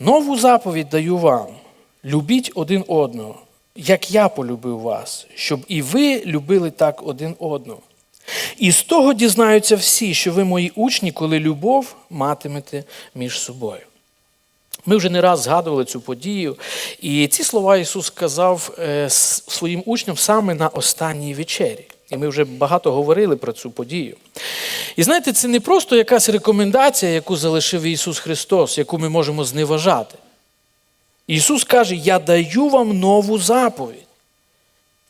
Нову заповідь даю вам: любіть один одного, як я полюбив вас, щоб і ви любили так один одного. І з того дізнаються всі, що ви мої учні, коли любов матимете між собою. Ми вже не раз згадували цю подію, і ці слова Ісус сказав е, своїм учням саме на останній вечері. І ми вже багато говорили про цю подію. І знаєте, це не просто якась рекомендація, яку залишив Ісус Христос, яку ми можемо зневажати. Ісус каже: Я даю вам нову заповідь.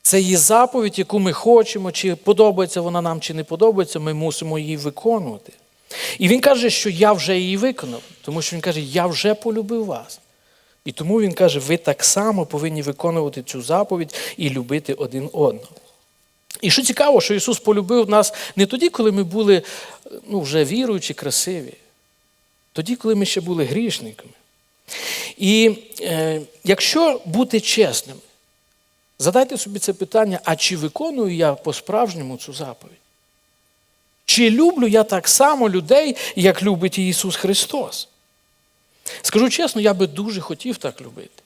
Це є заповідь, яку ми хочемо, чи подобається вона нам, чи не подобається, ми мусимо її виконувати. І він каже, що я вже її виконав, тому що він каже, я вже полюбив вас. І тому він каже, ви так само повинні виконувати цю заповідь і любити один одного. І що цікаво, що Ісус полюбив нас не тоді, коли ми були ну, вже віруючі, красиві, тоді, коли ми ще були грішниками. І е, якщо бути чесним, задайте собі це питання, а чи виконую я по-справжньому цю заповідь? Чи люблю я так само людей, як любить Ісус Христос? Скажу чесно, я би дуже хотів так любити.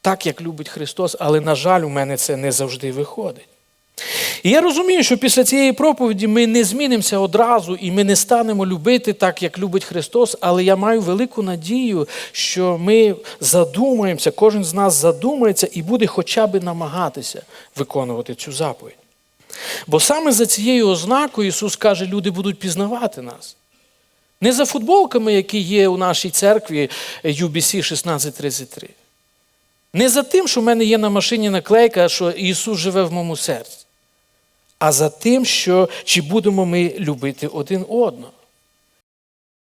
Так, як любить Христос, але, на жаль, у мене це не завжди виходить. І я розумію, що після цієї проповіді ми не змінимося одразу і ми не станемо любити так, як любить Христос, але я маю велику надію, що ми задумаємося, кожен з нас задумається і буде хоча б намагатися виконувати цю заповідь. Бо саме за цією ознакою Ісус каже, люди будуть пізнавати нас. Не за футболками, які є у нашій церкві UBC 1633. Не за тим, що в мене є на машині наклейка, що Ісус живе в моєму серці, а за тим, що чи будемо ми любити один одного.